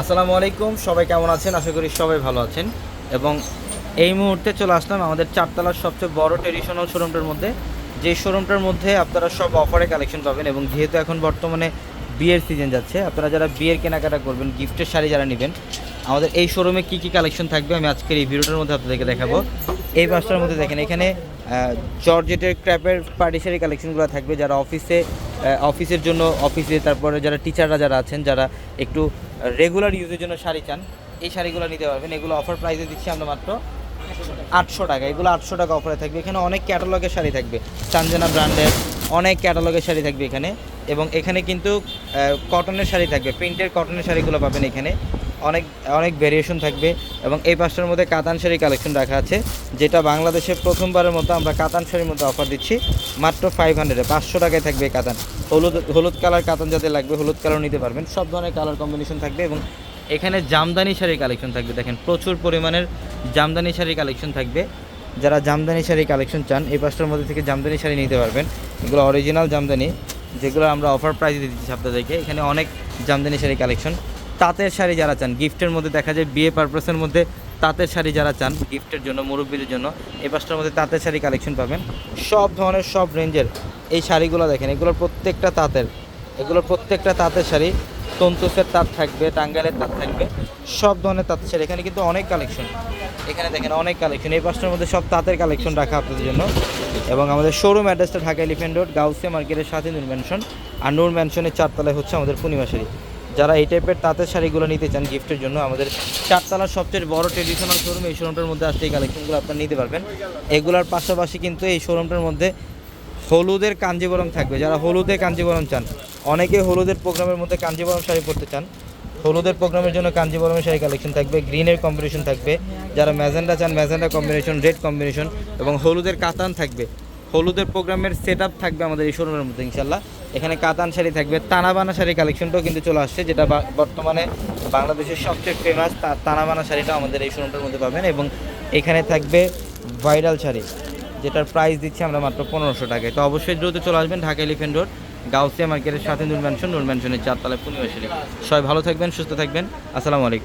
আসসালামু আলাইকুম, সবাই কেমন আছেন? আশা করি সবাই ভালো আছেন। এবং এই মুহূর্তে চলে আসলাম আমাদের চারতলার সবচেয়ে বড় ট্রেডিশনাল শোরুমটার মধ্যে। যে শোরুমটার মধ্যে আপনারা সব অফারে কালেকশন পাবেন এবং যেহেতু এখন বর্তমানে বিয়ের সিজন যাচ্ছে, আপনারা যারা বিয়ের কেনাকাটা করবেন, গিফটের শাড়ি যারা নেবেন, আমাদের এই শোরুমে কী কী কালেকশন থাকবে আমি আজকের এই ভিডিওটার মধ্যে আপনাদেরকে দেখাবো। এই পাঁচটার মধ্যে দেখেন, এখানে জর্জেটের, ক্র্যাপের পার্টি শাড়ি কালেকশনগুলো থাকবে যারা অফিসে অফিসের জন্য অফিসে তারপরে যারা টিচাররা যারা আছেন, যারা একটু রেগুলার ইউজের জন্য শাড়ি চান, এই শাড়িগুলো নিতে পারবেন। এগুলো অফার প্রাইসে দিচ্ছি আমরা মাত্র আটশো টাকা। এগুলো আটশো টাকা অফারে থাকবে। এখানে অনেক ক্যাটালগের শাড়ি থাকবে। সানজানা ব্র্যান্ডের অনেক ক্যাটালগের শাড়ি থাকবে এখানে। এবং এখানে কিন্তু কটনের শাড়ি থাকবে। প্রিন্টের কটনের শাড়িগুলো পাবেন এখানে। অনেক অনেক ভেরিয়েশন থাকবে এবং এই পাঁচটার মধ্যে কাতান শাড়ি কালেকশন রাখা আছে, যেটা বাংলাদেশে প্রথমবারের মতো আমরা কাতান শাড়ির মধ্যে অফার দিচ্ছি। মাত্র ফাইভ হান্ড্রেডে পাঁচশো টাকায় থাকবে কাতান। হলুদ হলুদ কালার কাতান যাদের লাগবে, হলুদ কালার নিতে পারবেন। সব ধরনের কালার কম্বিনেশন থাকবে এবং এখানে জামদানি শাড়ির কালেকশন থাকবে। দেখেন, প্রচুর পরিমাণের জামদানি শাড়ির কালেকশন থাকবে। যারা জামদানি শাড়ি কালেকশন চান, এই পাঁচটার মধ্যে থেকে জামদানি শাড়ি নিতে পারবেন। এগুলো অরিজিনাল জামদানি, যেগুলো আমরা অফার প্রাইসে দিচ্ছি আপনাদেরকে। এখানে অনেক জামদানি শাড়ি কালেকশন তাঁতের শাড়ি যারা চান, গিফটের মধ্যে দেখা যায় বিয়ে পারপাসের মধ্যে তাঁতের শাড়ি যারা চান, গিফটের জন্য, মুরব্বীদের জন্য, এই পাঁচটার মধ্যে তাঁতের শাড়ি কালেকশন পাবেন। সব ধরনের, সব রেঞ্জের এই শাড়িগুলো দেখেন, এগুলোর প্রত্যেকটা তাঁতের, এগুলোর প্রত্যেকটা তাঁতের শাড়ি, তন্তুসের তাঁত থাকবে টাঙ্গালের তাঁত থাকবে, সব ধরনের তাঁতের শাড়ি। এখানে কিন্তু অনেক কালেকশন এখানে দেখেন অনেক কালেকশন এই পাঁচটার মধ্যে সব তাঁতের কালেকশন রাখা আপনাদের জন্য। এবং আমাদের শোরুম অ্যাড্রেসটা ঢাকা এলিফেন্ট রোড গাউসিয়া মার্কেটের সাথে নূর ম্যানশন আর নূর ম্যানশনের চারতলায় হচ্ছে আমাদের পূর্ণিমা শাড়ি। যারা এই টাইপের তাঁতের শাড়িগুলো নিতে চান গিফটের জন্য, আমাদের চারতলার সবচেয়ে বড় ট্রেডিশনাল শোরুম এই শোরুমটার মধ্যে আসলে এই কালেকশনগুলো আপনারা নিতে পারবেন। এগুলোর পাশাপাশি কিন্তু এই শোরুমটার মধ্যে হলুদের কাঞ্জিবরম থাকবে। যারা হলুদে কাঞ্জিবরম চান, অনেকে হলুদের প্রোগ্রামের মধ্যে কাঞ্জিবরম শাড়ি পরতে চান। হলুদের প্রোগ্রামের জন্য কাঞ্জিবরমের শাড়ি কালেকশন থাকবে, গ্রিনের কম্বিনেশন থাকবে। যারা ম্যাজেন্ডা চান, ম্যাজেন্ডা কম্বিনেশন রেড কম্বিনেশন এবং হলুদের কাতান থাকবে। হলুদের প্রোগ্রামের সেট থাকবে আমাদের এই শোরুমের মধ্যে ইনশাল্লাহ এখানে কাতান শাড়ি থাকবে, তানাবানা শাড়ি কালেকশনটাও কিন্তু চলে আসছে, যেটা বর্তমানে বাংলাদেশের সবচেয়ে ফেমাস তানাবানা শাড়িটা আমাদের এই শোরুমটার মধ্যে পাবেন। এবং এখানে থাকবে ভাইরাল শাড়ি, যেটার প্রাইস দিচ্ছি আমরা মাত্র পনেরোশো টাকায়। তো অবশ্যই দ্রুত চলে আসবেন ঢাকা এলিফেন্ট রোড গাউসিয়া মার্কেটের সাথে নূর ম্যানশন নূর ম্যানশনের চারতলায় পূর্ণিমা শাড়ি। সবাই ভালো থাকবেন, সুস্থ থাকবেন। আসসালামু আলাইকুম।